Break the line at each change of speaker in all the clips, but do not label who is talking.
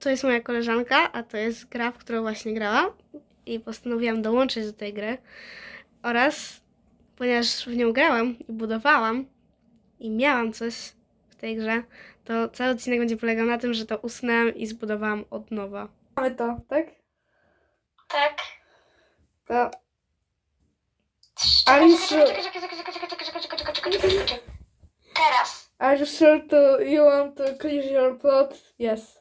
to jest moja koleżanka, a to jest gra, w którą właśnie grałam. I postanowiłam dołączyć do tej gry. Oraz, ponieważ w nią grałam i budowałam i miałam coś w tej grze, to cały odcinek będzie polegał na tym, że to usnęłam i zbudowałam od nowa. Mamy to, tak?
Tak.
To
Czekaj, czekaj, czekaj, czekaj, czekaj, czekaj, czekaj, czekaj, czekaj, czekaj, czekaj. Teraz.
Are you sure to you want to clear your plot? Yes.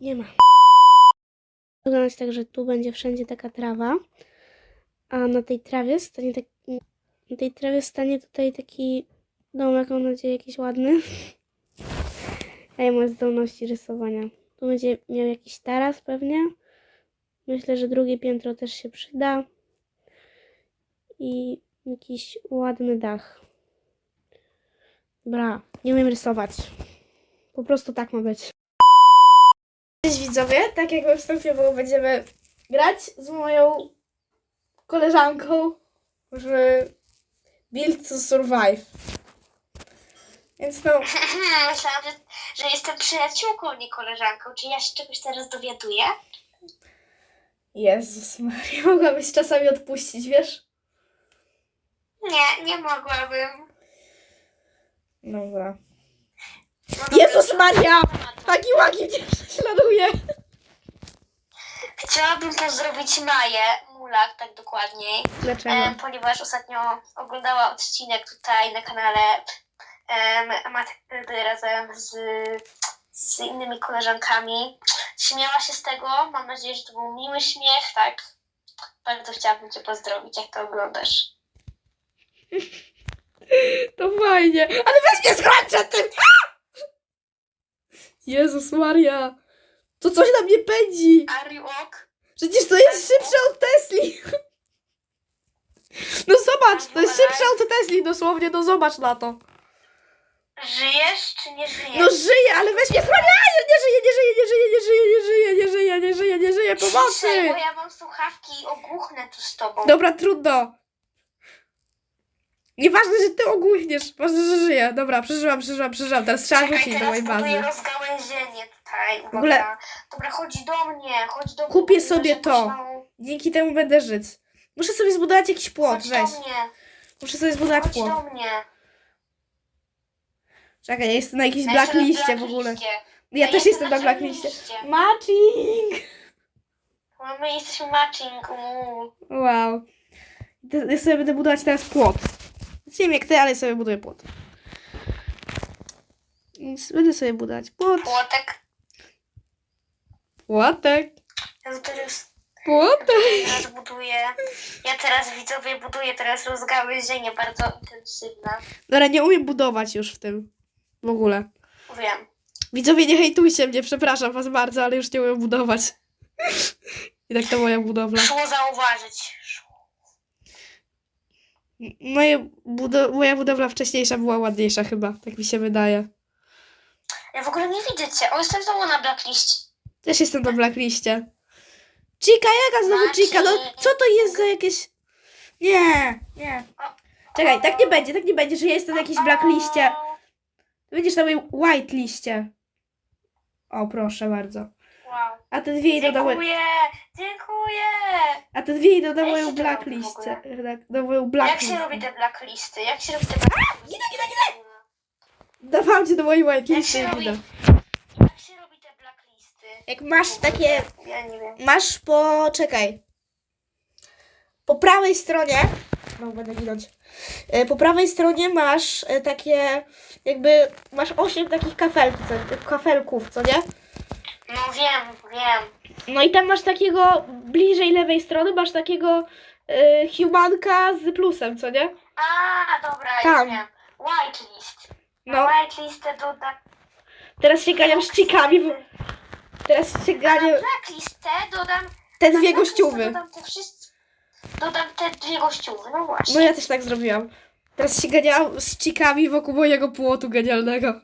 Nie ma. Wyglądać tak, że tu będzie wszędzie taka trawa, a na tej trawie stanie tak, na tej trawie stanie tutaj taki domek, mam nadzieję, jakiś ładny. A ja mam zdolności rysowania. Tu będzie miał jakiś taras pewnie. Myślę, że drugie piętro też się przyda. I jakiś ładny dach. Dobra, nie umiem rysować. Po prostu tak ma być. Cześć widzowie, tak jak we wstępie było, będziemy grać z moją koleżanką w Build to Survive. Więc no,
Myślałam, że, że jestem przyjaciółką, nie koleżanką. Czy ja się czegoś teraz dowiaduję?
Jezus Maria, mogłabyś czasami odpuścić, wiesz?
Nie, nie mogłabym.
Dobra.
No
Jezus Maria! Taki łagi mnie prześladuje!
Chciałabym pozdrowić Maję Mulak, tak dokładniej,
Dlaczego?
em, ponieważ ostatnio oglądała odcinek tutaj na kanale em, Matyldy razem z, z innymi koleżankami. Śmiała się z tego, mam nadzieję, że to był miły śmiech, tak? Bardzo chciałabym Cię pozdrowić, jak to oglądasz.
To fajnie. Ale weź mnie schroń przed tym! A! Jezus Maria! To coś na mnie pędzi!
Are you ok?
Przecież to jest szybsze od Tesli! No zobacz, to jest szybsze od Tesli dosłownie, no zobacz na to.
Żyjesz czy nie żyjesz?
No żyję, ale weź mnie chroniaj! Nie żyję, nie żyję, nie żyję, nie żyję, nie żyję, nie żyję, nie żyję, nie
żyję,
pomocy!
Ciszej, bo ja mam słuchawki i ogłuchnę tu z tobą.
Dobra, trudno. Nieważne, że ty ogłuchniesz, ważne, że żyje. Dobra, przeżyłam, przeżyłam, przeżyłam. Teraz trzeba
Czekaj,
wrócić do
teraz
mojej bazy.
rozgałęzienie tutaj. Uwaga.
ogóle-
Dobra, chodź do mnie, chodź do mnie.
Kupię sobie to.
małą-
Dzięki temu będę żyć. Muszę sobie zbudować jakiś płot,
Chodź
weź.
do mnie,
Muszę sobie zbudować
chodź
płot.
do mnie.
Czekaj, ja jestem na jakiejś
Ja jestem na
blackliście w ogóle. Ja też jestem na
czarnym
blackliście.
liście.
Matching!
Bo My jesteśmy matching. uuu.
Wow. Ja sobie będę budować teraz płot. Nie wiem jak ty, ale sobie buduję płot. Więc będę sobie budować płot.
Płotek.
Płotek.
Ja teraz,
Płotek.
teraz buduję. Ja teraz widzowie buduję teraz rozgałęzienie bardzo intensywne.
Dobra, nie umiem budować już w tym. W ogóle.
Wiem.
Widzowie, nie hejtujcie mnie, przepraszam was bardzo, ale już nie umiem budować. I tak to moja budowla.
Szło zauważyć.
Moje budo- moja budowla wcześniejsza była ładniejsza chyba, tak mi się wydaje.
Ja w ogóle nie widzę cię. O, jestem znowu na blackliście.
Też jestem na blackliście. Chica, jaka znowu
Maciej.
Chica? No co to jest za jakieś... Nie, nie. Czekaj, tak nie będzie, tak nie będzie, że ja jestem na jakiejś blackliście. Będziesz na mojej white liście. O, proszę bardzo.
Wow.
A te dwie idą na moją...
Dziękuję, dziękuję.
A te dwie
Jak się robi w
blackliście.
ogóle?
Tak, moją
Jak
blacklisty.
się robi te blacklisty? Jak się robi te blacklisty?
Gina, Gina, Gina! Dawałam cię do mojej
Jak się robi,
Gina.
jak się robi te blacklisty?
Jak masz takie
Ja nie wiem.
Masz po. Czekaj. Po prawej stronie. No, będę ginąć. E, Po prawej stronie masz e, takie. Jakby. Masz osiem takich kafelków, co, kafelków, co nie?
No wiem, wiem.
No i tam masz takiego. Bliżej lewej strony masz takiego. E, humanka z plusem, co nie?
A, dobra,
Tam.
już wiem. Whitelist.
No.
Na whitelistę dodam...
Teraz się ganiam z cikami. bo- Teraz się
A na
ganiam.
blacklistę dodam...
Te
na
dwie
blacklistę
gościuwy.
Dodam te wszystkie... Dodam te dwie gościuwy, no właśnie.
No ja też tak zrobiłam. Teraz się ganiałam z cikami wokół mojego płotu genialnego.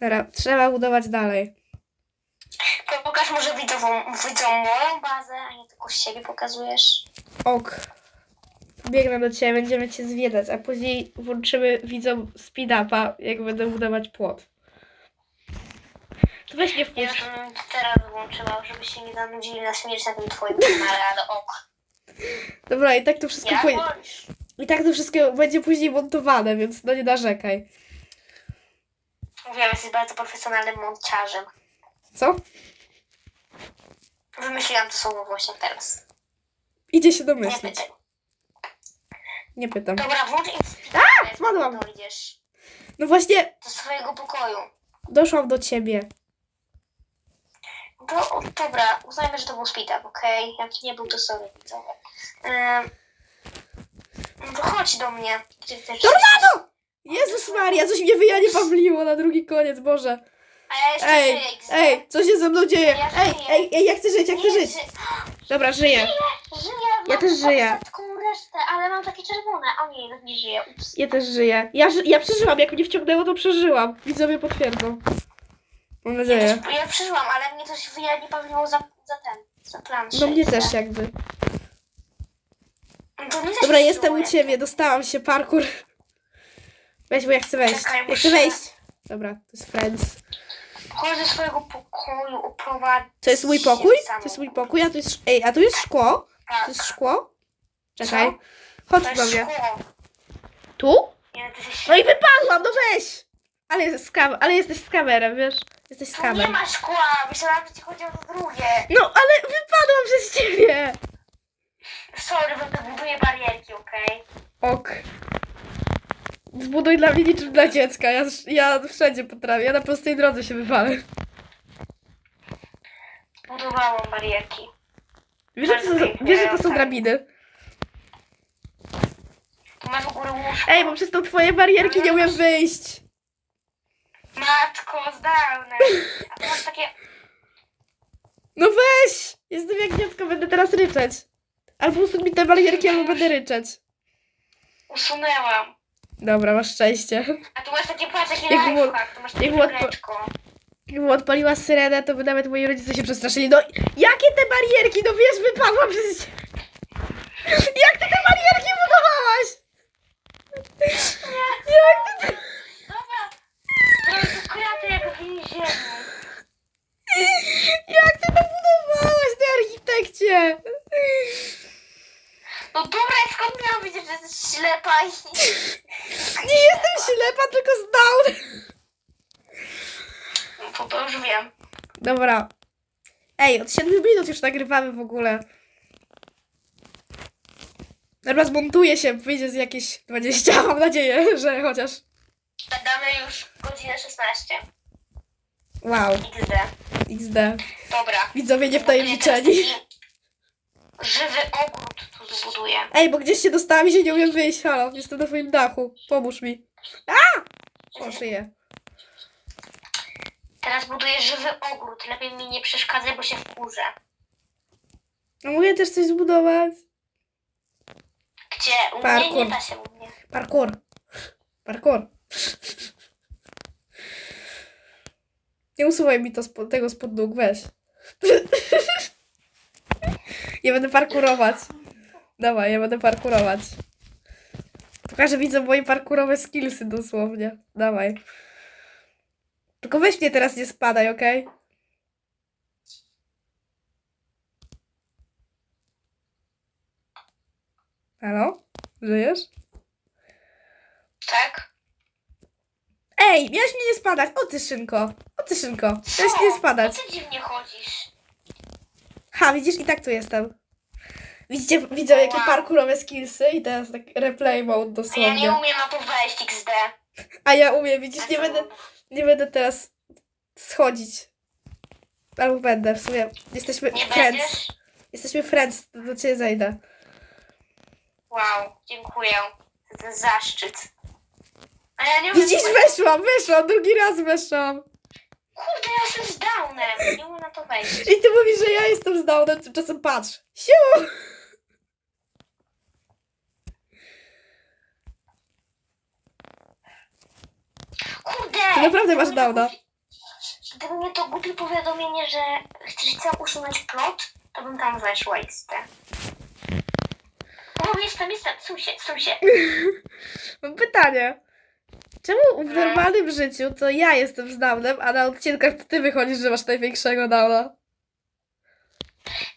Dobra, trzeba budować dalej.
To Pokaż może widzom, widzom moją bazę, a nie tylko siebie pokazujesz.
Ok. biegnę do ciebie, będziemy cię zwiedzać, a później włączymy widzom speed-upa, jak będę budować płot. To weź nie
Ja
wpuść.
bym teraz wyłączyła, żeby się nie zanudzili na śmierć na tym twoim kanale, ale ok.
Dobra, i tak to wszystko
Ja
pój-
włącz.
I tak to wszystko będzie później montowane, więc no nie narzekaj.
Mówiłam, jesteś bardzo profesjonalnym montażem.
Co?
Wymyśliłam to słowo właśnie teraz.
Idzie się
Nie
domyślić.
pytaj.
Nie pytam.
Dobra, włącz i
A! Spadłam.
Dojdziesz
No właśnie,
do swojego pokoju.
doszłam do ciebie.
Do, o, dobra, uznajmy, że to był speed up, okej? Jak nie był, to sorry, widzowie. Ym, to chodź do mnie. Ty
Tornado! Jezus Maria, coś mnie wyja nie pawliło na drugi koniec, Boże.
A ja jeszcze
Ej,
żyję,
ej, co się ze mną dzieje?
Ja
Ej,
żyję.
ej, ej, ja chcę żyć, ja chcę żyć.
ży-
Dobra, żyję.
Żyję,
Ja
mam
też żyję.
ostatką resztę, ale mam takie czerwone. O nie, jednak nie żyję. Ups.
Ja też żyję. Ja, ży- ja przeżyłam, jak mnie wciągnęło, to przeżyłam. Widzowie potwierdzą. Mam
Ja,
nadzieję.
też, ja przeżyłam, ale mnie coś wyja nie pawliło za, za ten, za planszę.
No mnie też jakby.
To mnie też
Dobra, jestem u ciebie, dostałam się, parkour. Weź, bo ja chcę wejść.
Czekaj,
Ja
muszę-
chcę wejść. Dobra, to jest Friends.
Chodź do swojego pokoju, oprowadź
To jest mój pokój? To jest mój pokój, a tu jest... Ej, a tu jest szkło? To
Tak,
jest szkło? Czekaj.
Co?
Chodź
to
do mnie.
szkło.
Tu?
Nie, to jest
No i wypadłam, no weź! Ale, jest skam, ale jesteś z kamerem, wiesz? Jesteś z
Tu nie
kamerą.
ma szkła, myślałam, że ci chodzi o to drugie.
No, ale wypadłam przez ciebie!
Sorry, bo to buduję barierki, okej?
Ok. Zbuduj dla mnie niczym dla dziecka. Ja, ja wszędzie potrafię. Ja na prostej drodze się wywalę.
Budowałam barierki.
Wiesz, że to są, wiesz, że to są drabiny?
Tu masz u góry łóżko.
Ej, bo przez tą twoje barierki nie umiem wyjść.
Matko, zdalne. A tu masz takie...
No weź! Jestem jak dziecko, będę teraz ryczeć. Albo usuń mi te barierki, albo będę ryczeć.
Usunęłam.
Dobra, masz szczęście.
A tu masz takie, patrz, takie
Jak było-
lifehack. Tu masz takie
jak było-. Gdybym odpaliła syrenę, to by nawet moi rodzice się przestraszyli. No, jakie te barierki? No wiesz, wypadłam przez ciebie. Jak ty te barierki budowałaś? Jak ty te...
Dobra. Zrobię tu kratę jak w więzieniu.
Jak ty to budowałaś, ty architekcie?
No dobra, skąd miałam wiedzieć, że jesteś ślepa i...
Nie jestem ślepa, tylko zdał.
No to, to już wiem.
Dobra. Ej, od 7 minut już nagrywamy w ogóle. Dobra, zmontuję się, wyjdzie z jakieś 20, mam nadzieję, że chociaż.
Damy już godzinę 16.
Wow,
XD.
XD.
Dobra.
Widzowie niewtajemniczeni.
Żywy ogród tu zbuduję.
Ej, bo gdzieś się dostałam i się nie umiem wyjść. Halo, jestem na twoim dachu. Pomóż mi. A! O, szyję.
Teraz buduję żywy ogród. Lepiej mi nie przeszkadzaj, bo się wkurzę.
No mogę też coś zbudować.
Gdzie? U mnie
Parkour.
nie da się u mnie.
Parkour. Parkour. Nie usuwaj mi to spo, tego spod nóg, weź. ja będę parkurować. Dawaj, ja będę parkurować. Pokażę widzom moje parkurowe skillsy dosłownie. Dawaj. Tylko weź mnie teraz nie spadaj, okej? Halo? Żyjesz?
Tak?
Ej, miałeś mnie nie spadać. O ty szynko. O ty szynko. Miałeś nie spadać.
Co ty dziwnie chodzisz?
Ha, widzisz? I tak tu jestem. Widzicie, widzę jakie
Wow.
parkurowe skillsy i teraz tak replay mode
A ja nie umiem na to wejść XD.
A ja umiem, widzisz, nie będę, nie będę teraz schodzić. Albo będę, w sumie. Jesteśmy
Nie
friends.
będziesz?
Jesteśmy friends, do ciebie zejdę.
Wow, dziękuję za ten zaszczyt. A ja nie umiem...
Widzisz, weszłam, weszłam, drugi raz weszłam.
Kurde, ja jestem z downem. Nie umiem na to wejść.
I ty mówisz, że ja jestem z Downem, tymczasem patrz. Siu!
Kurde!
Ty naprawdę masz downa.
Gdyby nie to głupie powiadomienie, że chcesz usunąć plot, to bym tam weszła XD. O, jestem, jestem, są się, są się.
Mam pytanie. Czemu w normalnym życiu to ja jestem z downem, a na odcinkach to ty wychodzisz, że masz największego downa?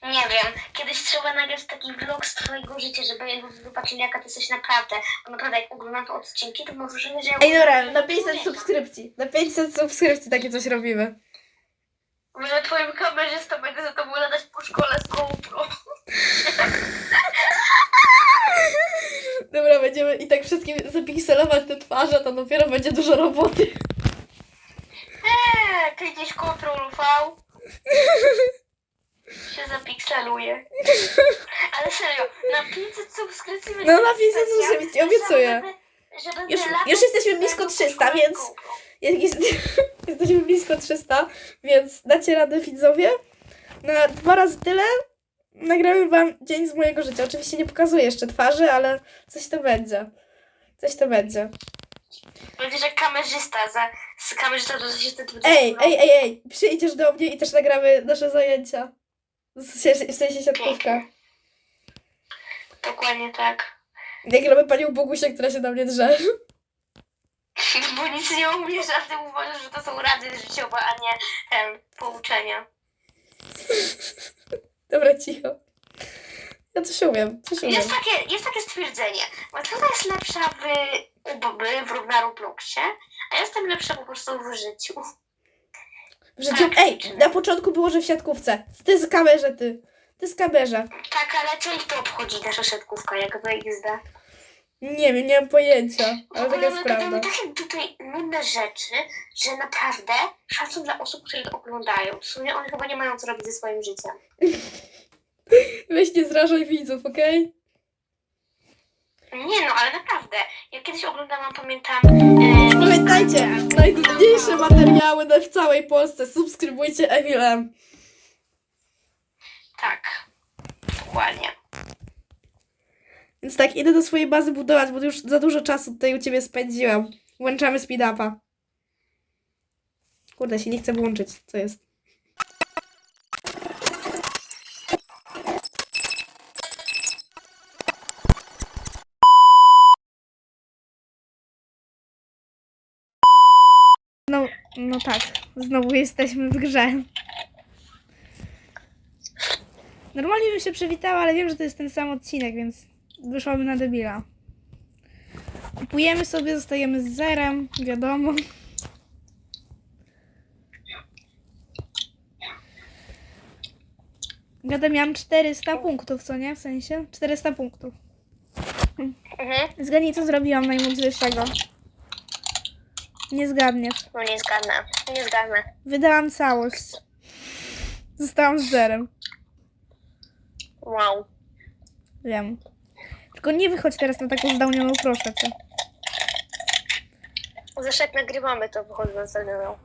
Nie wiem, kiedyś trzeba nagrać taki vlog z twojego życia, żeby zobaczyli jaka ty jesteś naprawdę. Bo naprawdę jak oglądam te odcinki, to wrażenie, że ja
Ej, dobra, na
człowieka.
500 subskrypcji. Na 500 subskrypcji takie coś robimy.
Może twoim kamerzystą będę za tobą latać po szkole z GoPro.
Dobra, będziemy i tak wszystkim zapikselować te twarze, to dopiero będzie dużo roboty.
Eee, klikniesz Ctrl V. się zapikseluje. Ale serio, na 500 subskrypcji
No, na 500
specjal,
subskrypcji, obiecuję.
że będę- że będę
Już- już jesteśmy blisko
szkole
300,
z
więc-
GoPro.
Jest, jesteśmy blisko 300, więc dacie radę widzowie. Na dwa razy tyle nagramy wam dzień z mojego życia. Oczywiście nie pokazuję jeszcze twarzy, ale coś to będzie. Coś to będzie.
Będziesz jak kamerzysta, za, z kamerzysta do 2020
Ej, ej, ej, ej, przyjdziesz do mnie i też nagramy nasze zajęcia. W sensie, w sensie siatkówka.
Dokładnie tak.
Nagramy panią Bogusię, która się na mnie drze.
Bo nic nie umiesz, a ty uważasz, że to są rady życiowe, a nie em, pouczenia.
Dobra, cicho. Ja coś umiem, coś umiem.
Jest takie, jest takie stwierdzenie, Matilda jest lepsza w, w, w, na Robloxie, a jestem lepsza po prostu w życiu.
W życiu... Ej, na początku było, że w siatkówce. Ty z kamerze, ty. Ty z kamerze.
Tak, ale co ich to obchodzi nasza siatkówka, jak XD?
Nie wiem, nie mam pojęcia, ale taka jest prawda.
takie tutaj nudne rzeczy, że naprawdę szacun dla osób, które to oglądają. W sumie one chyba nie mają co robić ze swoim życiem.
Weź nie zrażaj widzów, okej?
Nie no, ale naprawdę. Ja kiedyś oglądałam, pamiętam... E,
Pamiętajcie, najtrudniejsze materiały na- w całej Polsce. Subskrybujcie Emilem.
Tak, dokładnie.
Więc tak, idę do swojej bazy budować, bo już za dużo czasu tutaj u ciebie spędziłam. Włączamy speed-upa. Kurde, się nie chce włączyć. Co jest? No, no tak. Znowu jesteśmy w grze. Normalnie bym się przywitała, ale wiem, że to jest ten sam odcinek, więc wyszłamy na debila. Kupujemy sobie, zostajemy z zerem, wiadomo. Gada miałam 400 punktów, co nie? W sensie? 400 punktów.
Mhm.
Zgadnij, co zrobiłam najmądrzejszego. Nie zgadniesz.
No nie zgadnę, nie zgadnę.
Wydałam całość. Zostałam z zerem.
Wow.
Wiem. Tylko nie wychodź teraz na taką zdaunioną, proszę cię.
Zresztą jak nagrywamy, to wychodzę na zewnątrz.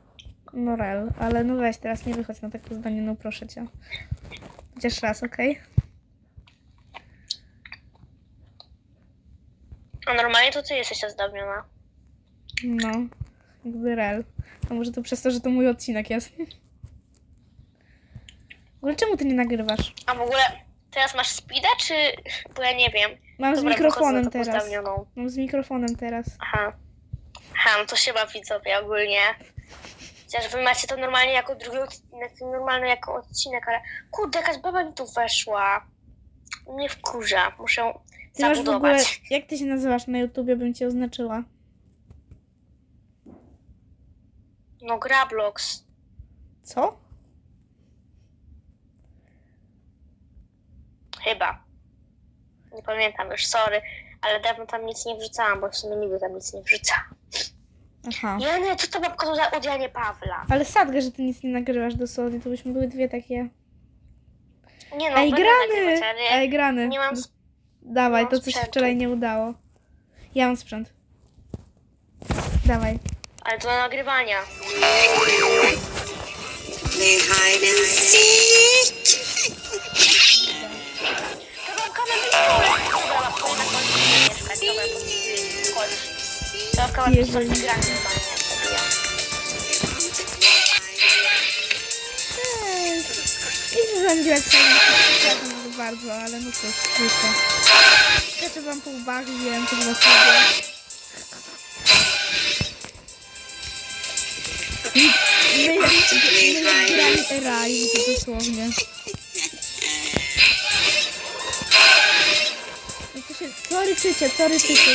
No rel, ale no weź teraz nie wychodź na taką zdaunioną, proszę cię. Chociaż raz, okej?
A normalnie to ty jesteś ozdobniona.
No, jakby rel. A może to przez to, że to mój odcinek jest. W ogóle czemu ty nie nagrywasz?
A w ogóle teraz masz speeda, czy... Bo ja nie wiem.
Mam z
Dobra,
mikrofonem
wychodzę na taką
teraz. Mam z mikrofonem teraz.
Aha. Aha, no to się ma widzowie ogólnie. Chociaż wy macie to normalnie jako drugi odcinek, normalny jako odcinek, ale kurde, jakaś baba mi tu weszła. Mnie wkurza, muszę
Ty masz w ogóle,
zabudować.
jak ty się nazywasz na YouTubie, bym cię oznaczyła?
No Grablox.
Co?
Chyba. Nie pamiętam już, sorry. Ale dawno tam nic nie wrzucałam, bo w sumie nigdy tam nic nie wrzucam.
Aha.
Ja nie, co to babka za udzianie Pawla?
Ale sadgę, że ty nic nie nagrywasz dosłownie, to byśmy były dwie takie...
Nie no,
Ej,
będę
grany!
nagrywać, ale
Ej, grany!
nie mam...
Dawaj,
mam
to co się
sprzętu.
wczoraj nie udało. Ja mam sprzęt. Dawaj.
Ale to do nagrywania.
Play hide and seek.
To babka na pistolet. Dobra, babka u nas nie mieszkać. Dobra, to chodź. To babka ma
Jezu.
pistolet i granie normalnie. Ja.
Nie się zębiła przepraszam bardzo, ale no cóż, wyszło. skaczę wam po łbach, wiem, to was lubię. My jak, my jak grali Rise, dosłownie. No co ryczycie, co ryczycie?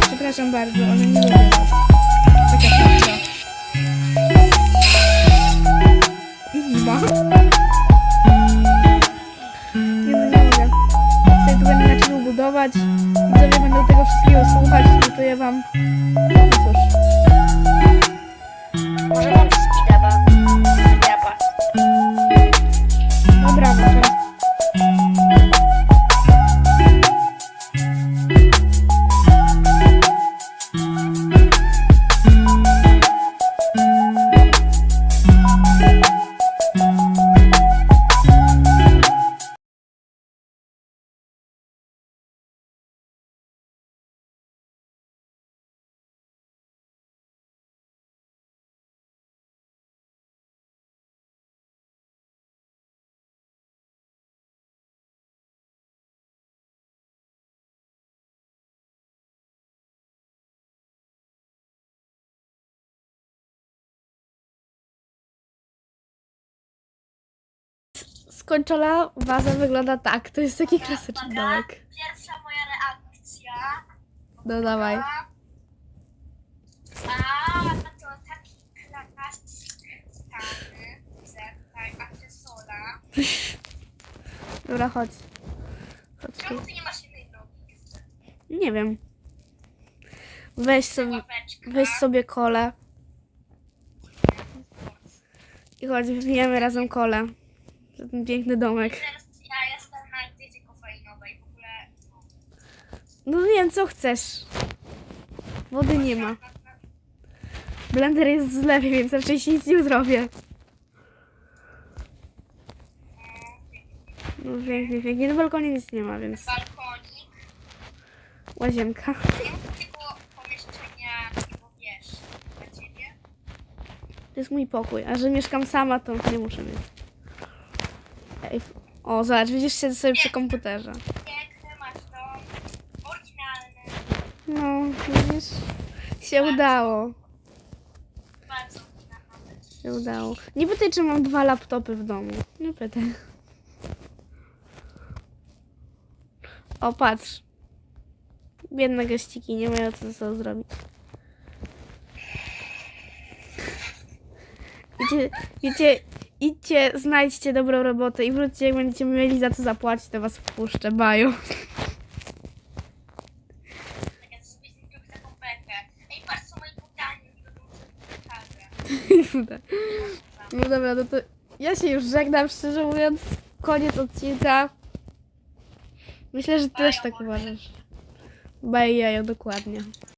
Przepraszam bardzo, ale nie lubię was. Taka prawda. Iwa. Nie no, nie mogę. Sobie tu będę na budować. Widzowie będą tego wszystkiego słuchać, no to wam... Skończona waza wygląda tak. To jest taki klasyczny domek.
Pierwsza moja reakcja.
No dawaj.
A, to taki klasik stary. Tutaj akcesola.
Dobra, chodź. Chodź tu.
Czemu ty nie masz nogi?
Nie wiem. Weź sobie,
Łapeczka.
weź sobie kole. I chodź, wypijemy razem kole. Ten piękny domek.
Teraz ja jestem na diecie kofeinowej. W ogóle...
No wiem, co chcesz. Wody nie ma. Blender jest w zlewie, więc raczej się nic nie zrobię. No pięknie, pięknie. Na balkonie nic nie ma, więc
Balkonik.
łazienka.
Mam takiego pomieszczenia, takiego wiesz, dla ciebie.
To jest mój pokój, a że mieszkam sama, to nie muszę mieć. O, zobacz, widzisz, siedzę sobie przy komputerze.
Piękny masz dom. Oryginalny.
No, widzisz? Się udało.
Bardzo oryginalny.
Się udało. Nie pytaj, czy mam dwa laptopy w domu. Nie pytaj. O, patrz. Biedne gościki, nie mają co, co zrobić. Idźcie, idźcie, idźcie, znajdźcie dobrą robotę i wróćcie, jak będziecie mieli za co zapłacić, to was wpuszczę. Baju. No dobra, no to ja się już żegnam, szczerze mówiąc. Koniec odcinka. Myślę, że ty też tak uważasz. Bye, jajo, dokładnie.